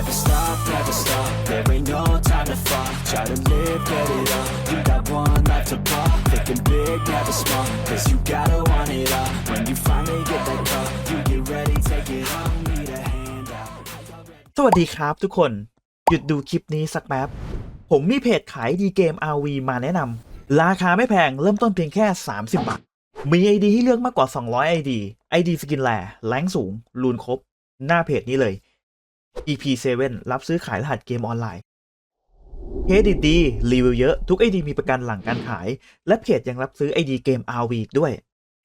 Never stop, never stop. There ain't no time to fall. Try to live, get it up. You got one life to pop. Thinking big, never small. Cause you gotta want it all. When you finally get that call, you get ready, take it on. Need a hand out. สวัสดีครับทุกคน หยุดดูคลิปนี้สักแป๊บ ผมมีเพจขายดีเกม RV มาแนะนำราคาไม่แพงเริ่มต้นเพียงแค่ 30 บาท มี ID ให้เลือกมากกว่า 200 ID ID สกินแลแรงสูงรูนครบ หน้าเพจนี้เลย EP7 รับซื้อขายรหัสเกมออนไลน์เคสดีๆรีวิวเยอะ ทุก ID มีประกันหลังการขาย และเพจยังรับซื้อ ID เกม RV ด้วย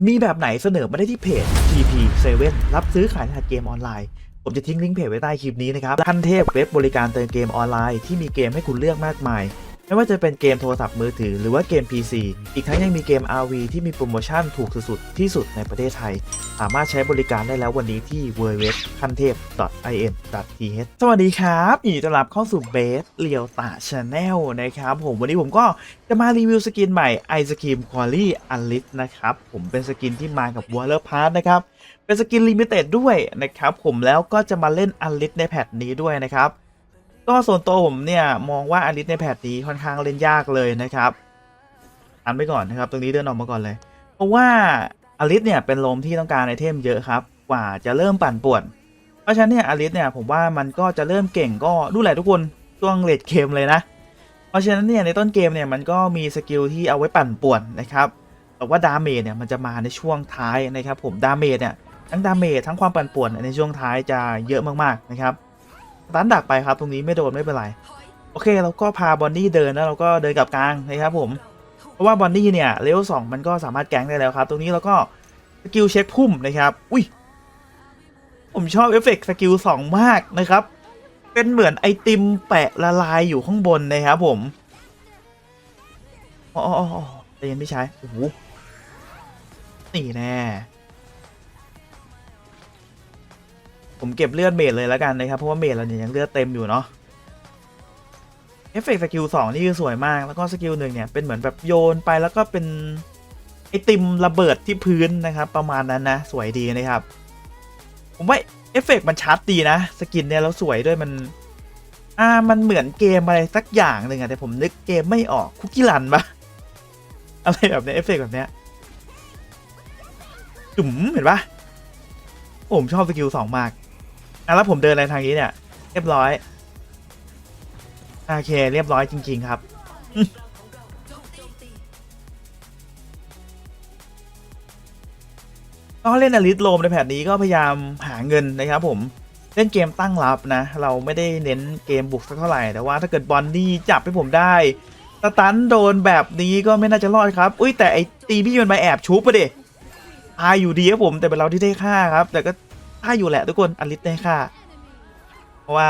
มีแบบไหนเสนอมาได้ที่เพจ EP7 รับซื้อขายรหัสเกมออนไลน์ ผมจะทิ้งลิงก์เพจไว้ใต้คลิปนี้นะครับทันเทพเว็บบริการเติมเกมออนไลน์ที่มีเกมให้คุณเลือกมากมาย ไม่ว่าจะเป็นเกมโทรศัพท์มือถือหรือว่าเกม PC อีกทั้งยังมีเกม RV ที่มีโปรโมชั่นถูกสุดๆที่สุดในประเทศไทย สามารถใช้บริการได้แล้ววันนี้ที่ www คันเทพ .in.th สวัสดีครับยินดีต้อนรับเข้าสู่เบสเลียวตาชาแนลนะครับ ผมวันนี้ผมก็จะมารีวิวสกินใหม่ไอศครีมควอลี่อันลิสนะครับ ผมเป็นสกินที่มากับวอลเลอร์พาร์นะครับ เป็นสกินลิมิเต็ดด้วยนะครับผมแล้วก็จะมาเล่นอันลิสในแพทนี้ด้วยนะครับ ก็ส่วนตัวผมเนี่ยมองว่าอันลิสในแพทนี้ค่อนข้างเล่นยากเลยนะครับอันไปก่อนนะครับ ตรงนี้เดินออกมาก่อนเลย เพราะว่าอลิสเนี่ยเป็นลมที่ต้องการไอเทมเยอะครับ กว่าจะเริ่มปั่นป่วน เพราะฉะนั้นเนี่ยอลิสเนี่ยผมว่ามันก็จะเริ่มเก่งก็ดูแลทุกคนช่วงเลดเกมเลยนะ เพราะฉะนั้นเนี่ยในต้นเกมเนี่ยมันก็มีสกิลที่เอาไว้ปั่นป่วนนะครับแต่ว่าดาเมจเนี่ยมันจะมาในช่วงท้ายนะครับผมดาเมจเนี่ยทั้งดาเมจทั้งความปั่นป่วนในช่วงท้ายจะเยอะมากๆนะครับ ตันดักไปครับ ตรงนี้ไม่โดนไม่เป็นไร โอเคเราก็พาบอนนี่เดินแล้วเราก็เดินกลับกลางนะครับผม เพราะว่าบอนนี่เนี่ยเลเวลสองมันก็สามารถแก๊งได้แล้วครับ ตรงนี้เราก็สกิลเช็คพุ่มนะครับ อุ้ยผมชอบเอฟเฟกต์สกิลสองมากนะครับ เป็นเหมือนไอติมแปะละลายอยู่ข้างบนนะครับผมอ๋ออ๋ออ๋อใจเย็นพี่ใชายโอ้โหนี่แน่ ผมเก็บเลือดเมดเลยแล้วกันนะครับ เพราะว่าเมดเราเนี่ยยังเลือดเต็มอยู่เนาะเอฟเฟกต์สกิลสองนี่คือสวยมาก แล้วก็สกิลหนึ่งเนี่ยเป็นเหมือนแบบโยนไปแล้วก็เป็นไอติมระเบิดที่พื้นนะครับ ประมาณนั้นนะ สวยดีนะครับ ผมว่าเอฟเฟกต์มันชัดดีนะ สกินเนี่ยแล้วสวยด้วยมัน อ่ามันเหมือนเกมอะไรสักอย่างหนึ่งอะแต่ผมนึกเกมไม่ออกคุกกี้รันปะอะไรแบบเนี้ยเอฟเฟกต์แบบเนี้ยจุ๋มเห็นปะผมชอบสกิลสองมาก อะแล้วผมเดินอะไรทางนี้เนี่ย เรียบร้อยโอเค เรียบร้อยจริง ๆ ครับ ก็เล่นอลิสโลมในแผนนี้ก็พยายามหาเงินนะครับผม เล่นเกมตั้งรับนะ เราไม่ได้เน้นเกมบุกสักเท่าไหร่ แต่ว่าถ้าเกิดบอลนี่จับให้ผมได้สตันโดนแบบนี้ก็ไม่น่าจะรอดครับ อุ้ยแต่ไอตีพี่มันมาแอบชุบไปดิตายอยู่ดีครับผมแต่เป็นเราที่ได้ค่าครับ แต่ก็ ตาอยู่แหละทุกคนอลิสได้ค่า เพราะว่า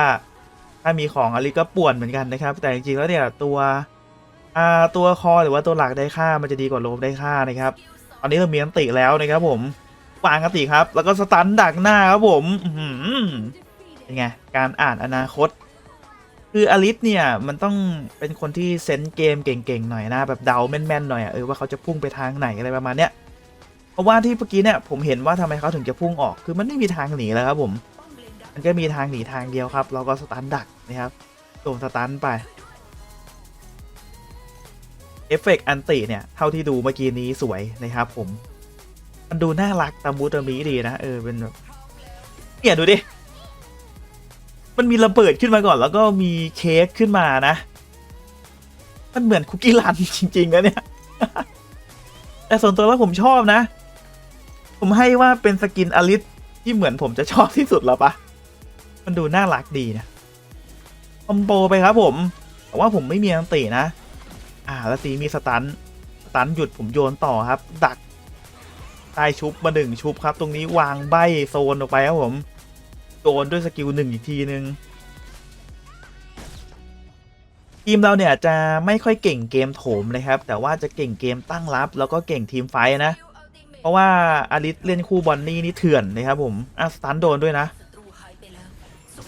ถ้ามีของอลิสก็ป่วนเหมือนกันนะครับ แต่จริงๆแล้วเนี่ยตัวอ่าตัวคอหรือว่าตัวหลักได้ค่ามันจะดีกว่าโลมได้ค่านะครับตอนนี้เรามีอันติแล้วนะครับผมวางอันติครับ แล้วก็สตันดักหน้าครับผมอื้อหือเป็นไงการอ่านอนาคต คืออลิสเนี่ยมันต้องเป็นคนที่เซนส์เกมเก่งๆหน่อยนะแบบเดาแม่นๆหน่อยอะเออว่าเขาจะพุ่งไปทางไหนอะไรประมาณเนี้ย เพราะว่าที่เมื่อกี้เนี่ยผมเห็นว่าทำไมเขาถึงจะพุ่งออกคือมันไม่มีทางหนีแล้วครับผมมันก็มีทางหนีทางเดียวครับ เราก็สตันดักนะครับส่งสตันไปเอฟเฟกต์อันติเนี่ยเท่าที่ดูเมื่อกี้นี้สวยนะครับผม มันดูน่ารักตามบูตามีดีนะเออเป็นแบบเนี่ยดูดิ มันมีระเบิดขึ้นมาก่อน แล้วก็มีเค้กขึ้นมานะ มันเหมือนคุกกี้รันจริงๆนะเนี่ย แต่ส่วนตัวแล้วผมชอบนะ ผมให้ว่าเป็นสกินอลิสที่เหมือนผมจะชอบที่สุดแล้วปะมันดูน่ารักดีนะคอมโบไปครับผม แต่ว่าผมไม่มีอันตินะ อ่าแล้วตีมีสตันสตันหยุดผมโยนต่อครับ ดักได้ชุบมาหนึ่งชุบครับ ตรงนี้วางใบโซนออกไปครับผมโดนด้วยสกิลหนึ่งอีกทีนึงทีมเราเนี่ยจะไม่ค่อยเก่งเกมโถมนะครับ แต่ว่าจะเก่งเกมตั้งรับ แล้วก็เก่งทีมไฟนะ ราะว่าอาริสเล่นคู่บอนนี่นี่เถื่อนนะครับผมอะสตันโดนด้วยนะ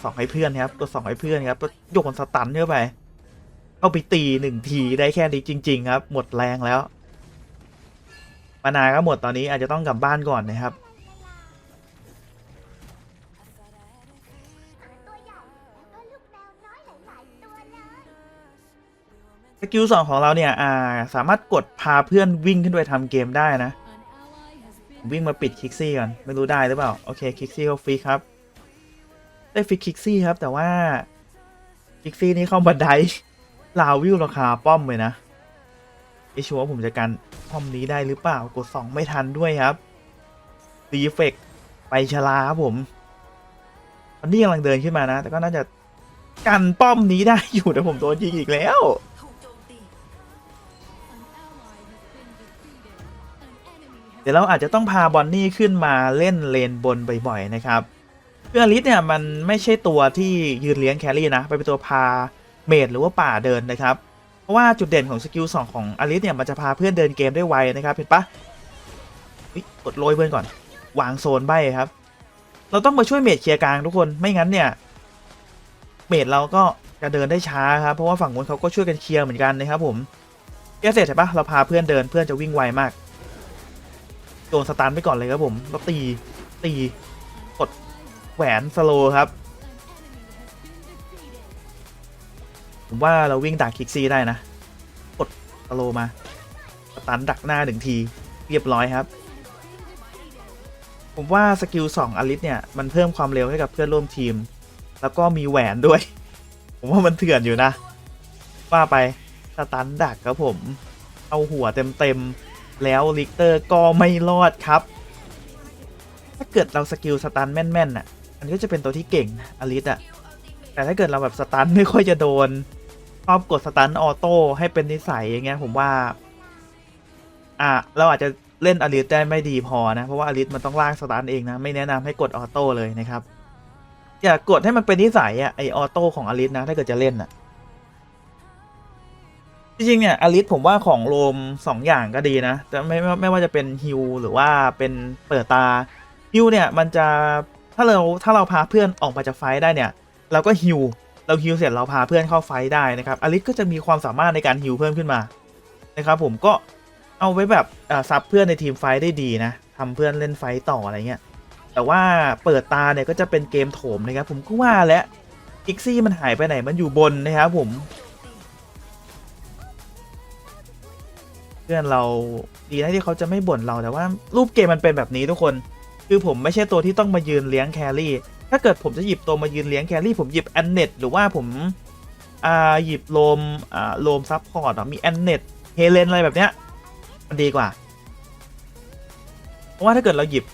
สองให้เพื่อนครับกดสองให้เพื่อนครับโยนสตันเข้าไปเข้าไปตีหนึ่งทีได้แค่นี้จริง ๆ ครับ หมดแรงแล้วมานาก็หมดตอนนี้อาจจะต้องกลับบ้านก่อนนะครับสกิลสองของเราเนี่ย อ่า สามารถกดพาเพื่อนวิ่งขึ้นไปทำเกมได้นะ วิ่งมาปิดคิกซี่ก่อน ไม่รู้ได้หรือเปล่า โอเคคิกซี่เขาฟรีครับ ได้ฟรีคิกซี่ครับ แต่ว่าคิกซี่นี่เข้าบันไดลาวิวราคาป้อมเลยนะไอชัวร์ว่าผมจะกันป้อมนี้ได้หรือเปล่า กดสองไม่ทันด้วยครับรีเฟกไปชลาครับผมตอนนี้กำลังเดินขึ้นมานะ แต่ก็น่าจะกันป้อมนี้ได้อยู่แต่ผมโดนยิงอีกแล้ว ดี๋ยวเราอาจจะต้องพาบอนนี่ขึ้นมาเล่นเลนบนบ่อยๆนะครับเพื่อลิสเนี่ยมันไม่ใช่ตัวที่ยืนเลี้ยงแครี่นะไปเป็นตัวพาเมดหรือว่าป่าเดินนะครับ เพราะว่าจุดเด่นของสกิลสองของอลิสเนี่ยมันจะพาเพื่อนเดินเกมได้ไวนะครับเห็นปะเฮ้ยกดโรยเพื่อนก่อน วางโซนใบครับ เราต้องมาช่วยเมดเคลียร์กลางทุกคนไม่งั้นเนี่ยเมดเราก็จะเดินได้ช้าครับเพราะว่าฝั่งนู้นเขาก็ช่วยกันเคลียร์เหมือนกันนะครับผมเคลียร์เสร็จใช่ปะเราพาเพื่อนเดินเพื่อนจะวิ่งไวมาก โดนสตาร์ทไปก่อนเลยครับผมแล้วตีตีกดแหวนสโลครับผมว่าเราวิ่งดักคิกซี่ได้นะ กดสโลมาสตันดักหน้าหนึ่งที เรียบร้อยครับ ผมว่าสกิล2อลิสเนี่ย มันเพิ่มความเร็วให้กับเพื่อนร่วมทีม แล้วก็มีแหวนด้วย ผมว่ามันเถื่อนอยู่นะ ว่าไปสตันดักครับผม เอาหัวเต็มๆ แล้วลิกเตอร์ก็ไม่รอดครับ ถ้าเกิดเราสกิลสตันแม่นๆน่ะอันนี้ก็จะเป็นตัวที่เก่งนะอลิสอะแต่ถ้าเกิดเราแบบสตันไม่ค่อยจะโดนชอบกดสตันออโต้ให้เป็นนิสัยอย่างเงี้ยผมว่า อะเราอาจจะเล่นอลิสได้ไม่ดีพอนะ เพราะว่าอลิสมันต้องลากสตันเองนะ ไม่แนะนำให้กดออโต้เลยนะครับ อย่ากดให้มันเป็นนิสัยอะไอออโต้ของอลิสนะ ถ้าเกิดจะเล่นอะ จริงๆเนี่ยอลิสผมว่าของโรมสองอย่างก็ดีนะแต่ไม่ไม่ไม่ว่าจะเป็นฮิวหรือว่าเป็นเปิดตาฮิวเนี่ยมันจะถ้าเราถ้าเราพาเพื่อนออกมาจากไฟได้เนี่ย เราก็ฮิวเราฮิวเสร็จเราพาเพื่อนเข้าไฟได้นะครับอลิสก็จะมีความสามารถในการฮิวเพิ่มขึ้นมานะครับผมก็เอาไว้แบบอ่าซับเพื่อนในทีมไฟได้ดีนะทำเพื่อนเล่นไฟต่ออะไรเงี้ยแต่ว่าเปิดตาเนี่ยก็จะเป็นเกมโถมนะครับผมก็ว่าแล้วอิกซี่มันหายไปไหนมันอยู่บนนะครับผม พื่อนเราดีนะที่เขาจะไม่บ่นเราแต่ว่ารูปเกมมันเป็นแบบนี้ทุกคน คือผมไม่ใช่ตัวที่ต้องมายืนเลี้ยงแครี่ถ้าเกิดผมจะหยิบตัวมายืนเลี้ยงแครี่ผมหยิบแอนเน็ตหรือว่าผมอ่าหยิบโลมอ่าโลมซับพอร์ตมีแอนเน็ตเฮเลนอะไรแบบเนี้ยมันดีกว่า เพราะว่าถ้าเกิดเราหยิบ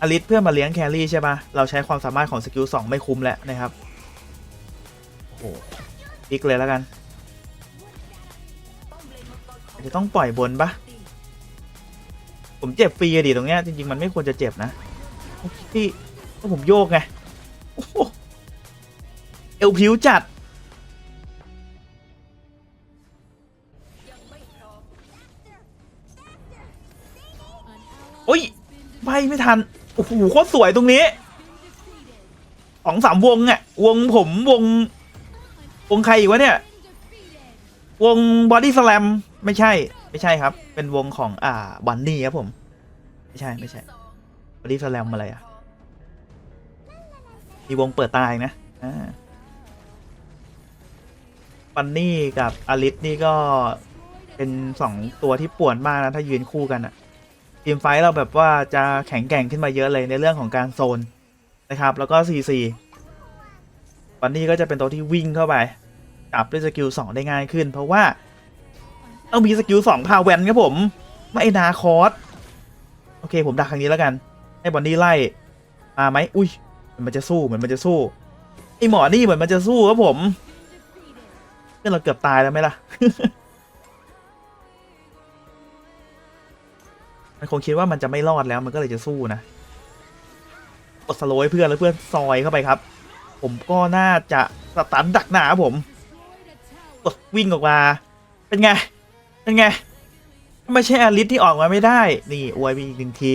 อลิสเพื่อมาเลี้ยงแครี่ใช่ปะเราใช้ความสามารถของสกิลสองไม่คุ้มแล้วนะครับ โอ้โหอีกเลยแล้วกัน จะต้องปล่อยบนปะผมเจ็บฟรีดิตรงเนี้ยจริง ๆ มันไม่ควรจะเจ็บนะโอ้พี่ก็ผมโยกไงอเอวผิวจัดโอ้ยไปไม่ทัน โอ้โหโคตรสวยตรงนี้สองสามวงอะวงผมวง วงใครอีกวะเนี่ย วงบอดี้สแลมไม่ใช่ ไม่ใช่ครับ เป็นวงของอ่าบันนี่ครับผม ไม่ใช่ไม่ใช่บอดี้สแลมอะไรอะ มีวงเปิดตายนะอ่าบันนี่กับอลิสนี่ก็เป็นสองตัวที่ป่วนมากนะ ถ้ายืนคู่กันอะทีมไฟท์เราแบบว่าจะแข็งแกร่งขึ้นมาเยอะเลยในเรื่องของการโซนนะครับ แล้วก็ CC วันนี้ก็จะเป็นตัวที่วิ่งเข้าไป จับด้วยสกิล2ได้ง่ายขึ้น เพราะว่าต้องมีสกิล2พาแวนครับผม ไม่นาคอสโอเค ผมดักครั้งนี้แล้วกัน ให้บอนนี่ไล่ มาไหมอุ้ยเหมือนมันจะสู้เหมือนมันจะสู้ไอหมอนี่เหมือนมันจะสู้ครับผมเพื่อนเราเกือบตายแล้วไหมล่ะมันคงคิดว่ามันจะไม่รอดแล้วมันก็เลยจะสู้นะกดสโลว์เพื่อนแล้วเพื่อนซอยเข้าไปครับ ผมก็น่าจะสตันดักหนาครับผม วิ่งออกมา เป็นไง เป็นไง ไม่ใช่อลิสที่ออกมาไม่ได้ นี่อวยไปอีกหนึ่งที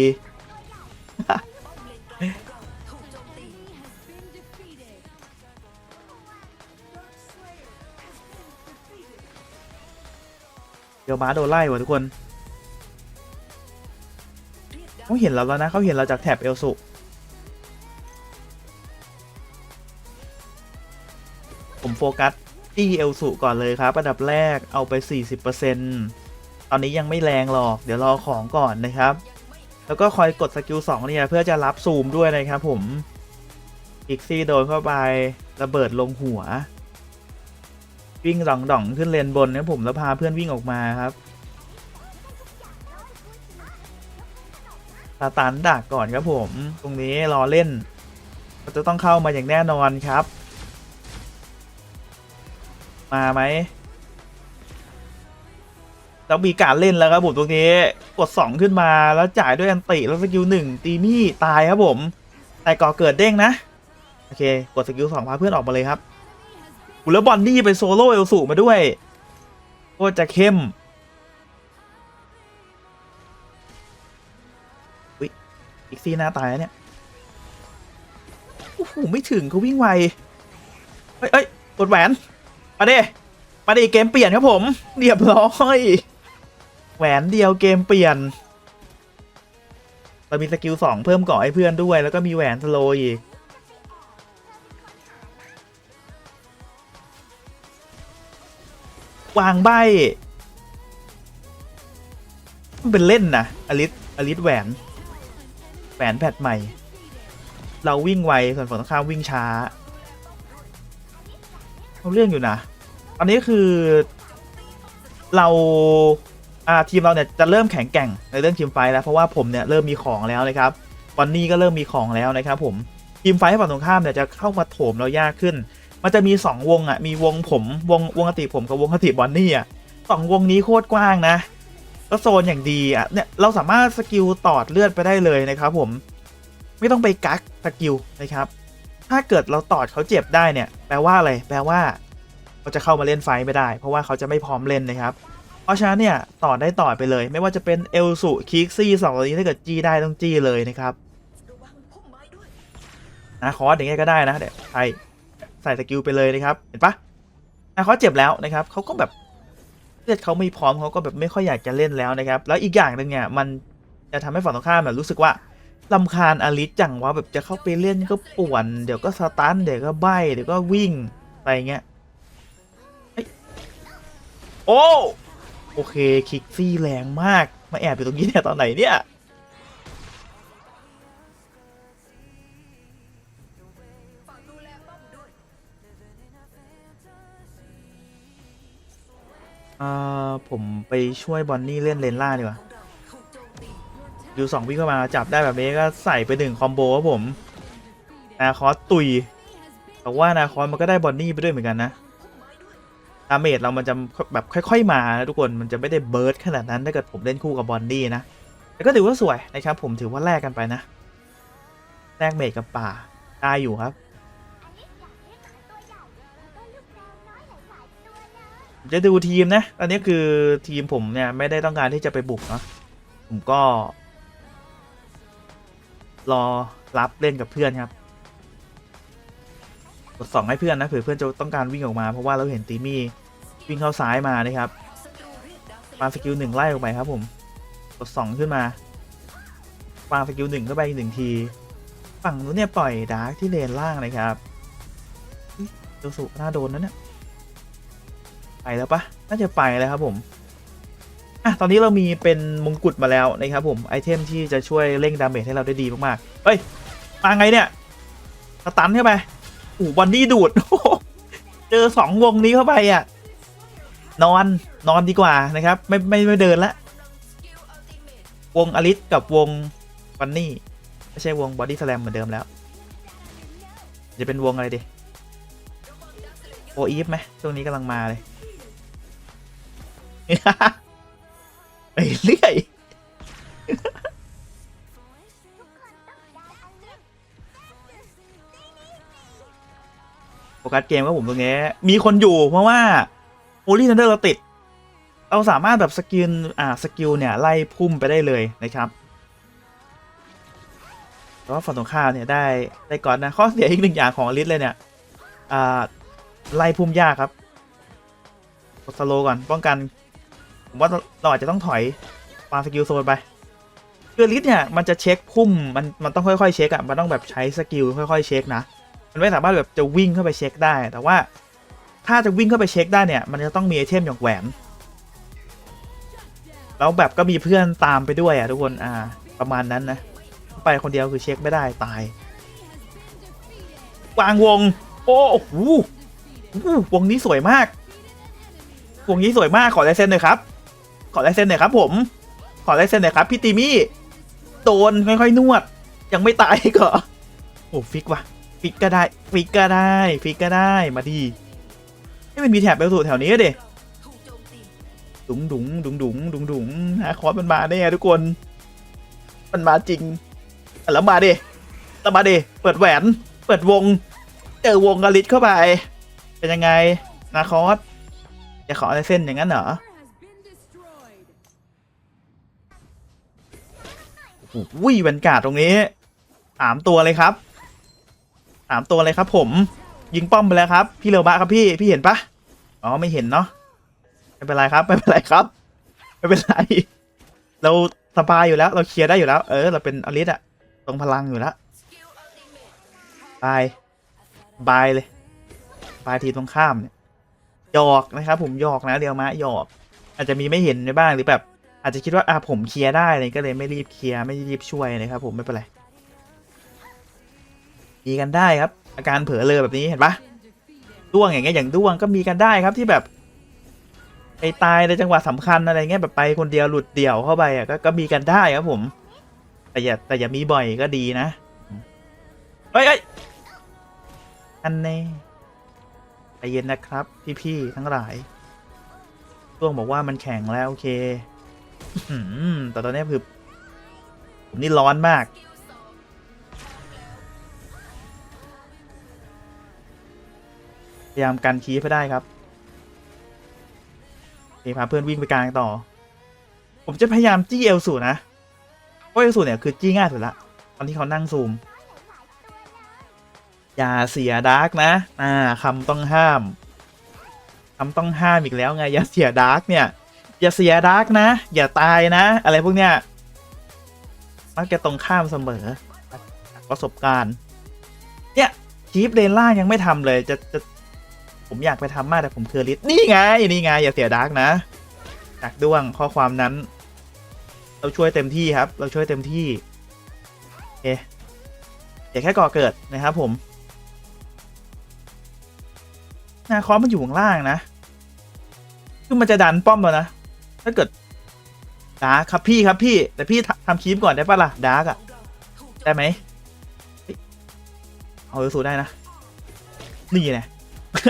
เดี๋ยวม้าโดนไล่ว่ะทุกคนเขาเห็นเราแล้วนะเขาเห็นเราจากแถบเอลสุผมโฟกัส ที่เอลสุก่อนเลยครับอันดับแรกเอาไป 40%ตอนนี้ยังไม่แรงหรอก เดี๋ยวรอของก่อนนะครับ แล้วก็คอยกดสกิล2เนี่ยเพื่อจะรับซูมด้วยนะครับผมอีกซี่โดนเข้าไประเบิดลงหัว วิ่งด่องด่องขึ้นเลนบนนะผมแล้วพาเพื่อนวิ่งออกมาครับตาตันดักก่อนครับผม ตรงนี้รอเล่นก็จะต้องเข้ามาอย่างแน่นอนครับ มาไหมแล้วมีการเล่นแล้วครับผมตรงนี้ กด 2 ขึ้นมาแล้วจ่ายด้วยอันติแล้วสกิลหนึ่งตีมี่ตายครับผม แต่ก่อเกิดเด้งนะ โอเค กดสกิลสองพาเพื่อนออกมาเลยครับอุยแล้วบอนนี่ไปโซโล่เอลสูมาด้วยโคตรจะเข้มอุ๊ยอีกซีหน้าตายแล้วเนี่ยโอ้โหไม่ถึงเขาวิ่งไวเอ้ยเอ้ยกดแหวน มาดิมาดิเกมเปลี่ยนครับผมเรียบร้อยแหวนเดียวเกมเปลี่ยนเรามีสกิลสองเพิ่มกาะให้เพื่อนด้วย แล้วก็มีแหวนสโลว์อีกวางใบมันเป็นเล่นนะอลิสอลิสแหวน แหวนแพทใหม่ เราวิ่งไวส่วนฝั่งตรงข้ามวิ่งช้า เอาเรื่องอยู่นะตอนนี้คือเราอ่าทีมเราเนี่ยจะเริ่มแข็งแกร่งในเรื่องทีมไฟแล้วเพราะว่าผมเนี่ยเริ่มมีของแล้วนะครับวันนี้ก็เริ่มมีของแล้วนะครับผมทีมไฟฝั่งตรงข้ามเนี่ยจะเข้ามาโถมเรายากขึ้น มันจะมี 2 วงอะมีวงผมวงวงคติผมกับวงคติบอนนี่อะสองวงนี้โคตรกว้างนะแล้วโซนอย่างดีอะเนี่ยเราสามารถสกิลตอดเลือดไปได้เลยนะครับผมไม่ต้องไปกักสกิลนะครับ ถ้าเกิดเราตอดเขาเจ็บได้เนี่ย แปลว่าอะไร แปลว่าเขาจะเข้ามาเล่นไฟไม่ได้ เพราะว่าเขาจะไม่พร้อมเล่นนะครับ เพราะฉะนั้นเนี่ยต่อได้ต่อไปเลย ไม่ว่าจะเป็นเอลสุคิกซี่สองตัวนี้ถ้าเกิดจี้ได้ต้องจี้เลยนะครับนะคอสอย่างเงี้ยก็ได้นะเดี๋ยวใส่ใส่สกิลไปเลยนะครับ เห็นปะนะคอสเจ็บแล้วนะครับเขาก็แบบเลือดเขาไม่พร้อมเขาก็แบบไม่ค่อยอยากจะเล่นแล้วนะครับ แล้วอีกอย่างหนึ่งเนี่ยมันจะทำให้ฝั่งตรงข้ามแบบรู้สึกว่า ลำคาญอลิสจังว่าแบบจะเข้าไปเล่นก็ป่วน เดี๋ยวก็สตันเดี๋ยวก็ใบเดี๋ยวก็วิ่งไปเงี้ยโอ้โอเคคิกซี่แรงมากมาแอบอยู่ตรงนี้เนี่ยตอนไหนเนี่ยอ่าผมไปช่วยบอนนี่เล่นเลนล่าดีกว่า ดูสองวิ่งเข้ามาจับได้แบบนี้ก็ใส่ไปหนึ่งคอมโบครับผมนาคอสตุยแต่ว่านาคอสมันก็ได้บอนนี่ไปด้วยเหมือนกันนะดาเมจเรามันจะแบบค่อย ๆ มานะทุกคนมันจะไม่ได้เบิร์ดขนาดนั้นถ้าเกิดผมเล่นคู่กับบอนดี้นะแต่ก็ถือว่าสวยนะครับผมถือว่าแลกกันไปนะแลกเมจกับป่าได้อยู่ครับจะดูทีมนะตอนนี้คือทีมผมเนี่ยไม่ได้ต้องการที่จะไปบุกเนาะผมก็ รอรับเล่นกับเพื่อนครับ กดสองให้เพื่อนนะเผื่อเพื่อนจะต้องการวิ่งออกมาเพราะว่าเราเห็นตีมี่วิ่งเข้าซ้ายมานะครับ ปาสกิลหนึ่งไล่ออกไปครับผม กดสองขึ้นมา ปาสกิลหนึ่งเข้าไปอีกหนึ่งที ฝั่งนู้นเนี่ยปล่อยดาร์กที่เลนล่างนะครับโดสุน่าโดนนะเนี่ย ไปแล้วปะน่าจะไปแล้วครับผม อะตอนนี้เรามีเป็นมงกุฎมาแล้วนะครับผมไอเทมที่จะช่วยเร่งดาเมจให้เราได้ดีมากๆเฮ้ยมาไงเนี่ยสตันเข้าไปอ้โหบอนดี้ดูดเจอสองวงนี้เข้าไปอะนอนนอนดีกว่านะครับ ไม่ไม่ไม่เดินละวงอลิสกับวงบันนี่ไม่ใช่วงบอดี้สแลมเหมือนเดิมแล้ว จะเป็นวงอะไรดีโออีฟไหมช่วงนี้กำลังมาเลย เรื่อยโฟกัสเกมก็ผมตรงนี้ มีคนอยู่เพราะว่าโฟ Holy Thunder เราติด เราสามารถแบบสกิลอ่าสกิลเนี่ย ไล่พุ่มไปได้เลยนะครับแต่ว่าฝั่งตรงข้ามเนี่ยได้ได้ก่อนนะ ข้อเสียอีกหนึ่งอย่างของอลิสเลยเนี่ยอ่าไล่พุ่มยากครับกดสโลก่อนป้องกัน ผมว่าเราอาจจะต้องถอยปาสกิลโซนไปคือลิสเนี่ยมันจะเช็คพุ่มมันมันต้องค่อยๆเช็คอะมันต้องแบบใช้สกิลค่อยๆเช็คนะมันไม่สามารถแบบจะวิ่งเข้าไปเช็คได้ แต่ว่าถ้าจะวิ่งเข้าไปเช็คได้เนี่ย มันจะต้องมีไอเทมอย่างแหวน แล้วแบบก็มีเพื่อนตามไปด้วยอะทุกคนอ่าประมาณนั้นนะ ไปคนเดียวคือเช็คไม่ได้ตาย วางวง โอ้โหโอ้โหวงนี้สวยมาก วงนี้สวยมากขอลายเซ็นหน่อยครับ ขอลายเซ็นหน่อยครับผม ขอลายเซ็นหน่อยครับพี่ติมี่โดนค่อยๆนวด ยังไม่ตายก็โอ้ฟิกว่ะฟิกก็ได้ฟิกก็ได้ฟิกก็ได้มาดีให้มันมีแถบไปสู่แถวนี้ก็ดิดุงดุงดุงดุงดุงดุงนะคอร์สมันมาแน่ทุกคน มันมาจริงแล้วมาดิแล้วมาดิเปิดแหวน เปิดวง เจอวงกะลิดเข้าไป เป็นยังไงนาคอสจะขออะไรเส้นอย่างนั้นเหรอ อุ้ยบรรยากาศตรงนี้สามตัวเลยครับสามตัวเลยครับ ผมยิงป้อมไปแล้วครับ พี่เรวบะครับพี่พี่เห็นปะอ๋อไม่เห็นเนาะไม่เป็นไรครับไม่เป็นไรครับ ไม่เป็นไร เราสบายอยู่แล้ว เราเคลียร์ได้อยู่แล้ว เออ เราเป็นอลิสอะตรงพลังอยู่แล้วบายบายเลยบายทีตรงข้ามเนี่ยหยอกนะครับ ผมหยอกนะเดียวมะหยอก อาจจะมีไม่เห็นในบ้างหรือแบบ อาจจะคิดว่าอะผมเคลียร์ได้เลยก็เลยไม่รีบเคลียร์ไม่รีบช่วยนะครับผมไม่เป็นไรมีกันได้ครับ อาการเผลอเลยแบบนี้เห็นปะด้วงอย่างเงี้ยอย่างด้วงก็มีกันได้ครับที่แบบไปตายในจังหวะสำคัญอะไรเงี้ยแบบไปคนเดียวหลุดเดี่ยวเข้าไปอะก็ก็มีกันได้ครับผม แต่อย่าแต่อย่ามีบ่อยก็ดีนะเฮ้ยเฮ้ยอันแน่ใจเย็นนะครับ พี่ๆทั้งหลายด้วงบอกว่ามันแข็งแล้วโอเค แต่ตอนนี้คือผมนี่ร้อนมาก พยายามกันคีฟให้ได้ครับโอพาเพื่อนวิ่งไปกลางต่อ ผมจะพยายามจี้เอลสูนะ เพราะเอลสูเนี่ยคือจี้ง่ายสุดละ ตอนที่เขานั่งซูม อย่าเสียดาร์กนะ อ่าคำต้องห้ามคำต้องห้ามอีกแล้วไง อย่าเสียดาร์กเนี่ย อย่าเสียดาร์กนะ อย่าตายนะ อะไรพวกเนี้ยมักจะตรงข้ามเสมอ ประสบการณ์ เนี่ยคีฟเลนล่ายังไม่ทำเลยจะจะผมอยากไปทำมากแต่ผมเคอริสนี่ไง นี่ไง อย่าเสียดาร์กนะจากด้วงข้อความนั้น เราช่วยเต็มที่ครับ เราช่วยเต็มที่โอเคอย่แค่ก่อเกิดนะครับผมนาคอสมันอยู่ข้างล่างนะ คือมันจะดันป้อมแล้วนะ ถ้าเกิดดาร์กครับพี่ครับพี่ แต่พี่ททำคีปก่อนได้ปะล่ะดาร์กอะได้ไหมเอาเอลสูได้นะ นี่ไง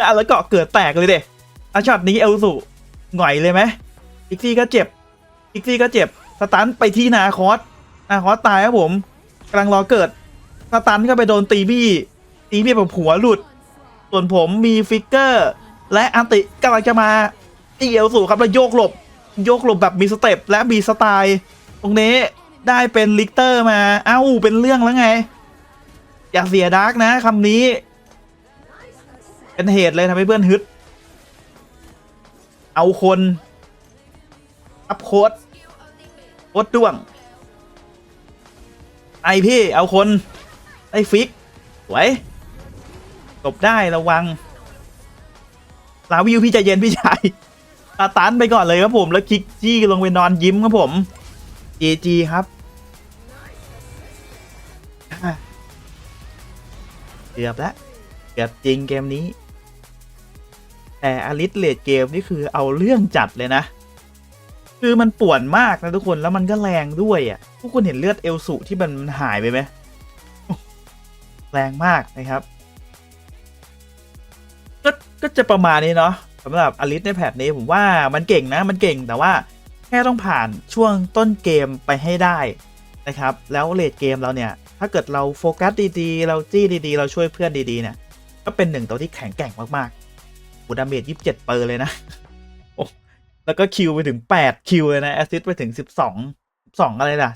อะแล้วเกาะเกิดแตกเลยเด็อะช็อตนี้เอลสูหง่อยเลยไหมอีกซี่ก็เจ็บ อีกซี่ก็เจ็บ สตันไปที่นาคอสนาคอสตายครับผมกำลังรอเกิด สตันก็ไปโดนตีบี้ ตีบี้แบบหัวหลุด ส่วนผมมีฟิกเกอร์ และอันติกำลังจะมาตีเอลสูครับแล้วโยกหลบ โยกหลบแบบมีสเต็ปและมีสไตล์ตรงนี้ได้เป็นลิกเตอร์มา เอ้า เป็นเรื่องแล้วไง อย่าเสียดาร์กนะคำนี้ เป็นเหตุเลยทำให้เพื่อนฮึด เอาคนอัพโค้ดโค้ดด้วง ไอพี่ เอาคน ไอฟิกสวยตบได้ระวังลาวิวพี่ใจเย็นพี่ชาย ตาตันไปก่อนเลยครับผมแล้วคิกจี้ลงไปนอนยิ้มครับผม GG ครับเกือบแล้วเกือบจริงเกมนี้ แต่อลิสเลดเกมนี่คือเอาเรื่องจัดเลยนะ คือมันป่วนมากนะทุกคนแล้วมันก็แรงด้วยอะทุกคนเห็นเลือดเอลสุที่มันหายไปไหมแรงมากนะครับ ก็ก็จะประมาณนี้เนาะำหรับอลิสในแพทนี้ผมว่ามันเก่งนะมันเก่งแต่ว่าแค่ต้องผ่านช่วงต้นเกมไปให้ได้นะครับ แล้วเลดเกมเราเนี่ย ถ้าเกิดเราโฟกัสดีๆ เราจี้ดีๆ เราช่วยเพื่อนดีๆเนี่ย ก็เป็นหนึ่งตัวที่แข็งแกร่งมากๆอูดาเมจยี่สิบเจ็ดเปอร์เลยนะแล้วก็คิวไปถึง8คิวเลยนะแอสซิสไปถึง12 2องสองอะไรล่ะ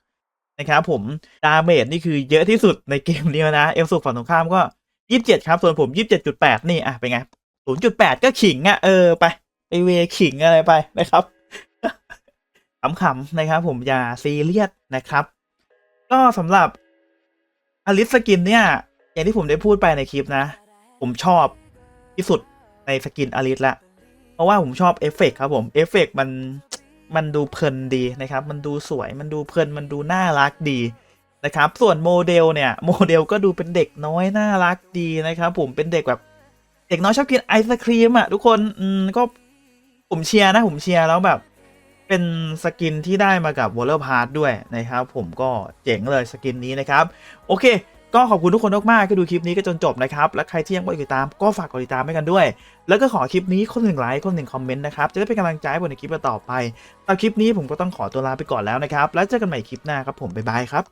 16นะครับผมดาเมจนี่คือเยอะที่สุดในเกมนี้แล้วนะ เอลสุกฝั่งตรงข้ามก็27ครับ ส่วนผม27.8นี่อะเป็นไง 0.8ก็ขิงอะเออไปไปเวขิงอะไรไปนะครับขำๆนะครับ ผมอย่าซีเรียสนะครับ ก็สำหรับอลิสสกินเนี่ย อย่างที่ผมได้พูดไปในคลิปนะ ผมชอบที่สุดในสกินอลิสละเพราะว่าผมชอบเอฟเฟกต์ครับผมเอฟเฟกต์มันมันดูเพลินดีนะครับ มันดูสวยมันดูเพลินมันดูน่ารักดีนะครับ ส่วนโมเดลเนี่ย โมเดลก็ดูเป็นเด็กน้อยน่ารักดีนะครับ ผมเป็นเด็กแบบ เด็กน้อยชอบกินไอศครีมอะทุกคนอืมก็ผมเชียร์นะ ผมเชียร์แล้วแบบ เป็นสกินที่ได้มากับวอลเลอร์พาร์ด้วยนะครับ ผมก็เจ๋งเลยสกินนี้นะครับ โอเค ก็ขอบคุณทุกคนมากๆที่ดูคลิปนี้ก็จนจบนะครับ และใครที่ยังไม่กดติดตามก็ฝากกดติดตามให้กันด้วย แล้วก็ขอคลิปนี้คนหนึ่งไลค์คนหนึ่งคอมเมนต์นะครับจะได้เป็นกำลังใจให้ผมในคลิปต่อไปสำหรับคลิปนี้ผมก็ต้องขอตัวลาไปก่อนแล้วนะครับแล้วเจอกันใหม่คลิปหน้าครับผมบ๊ายบายครับ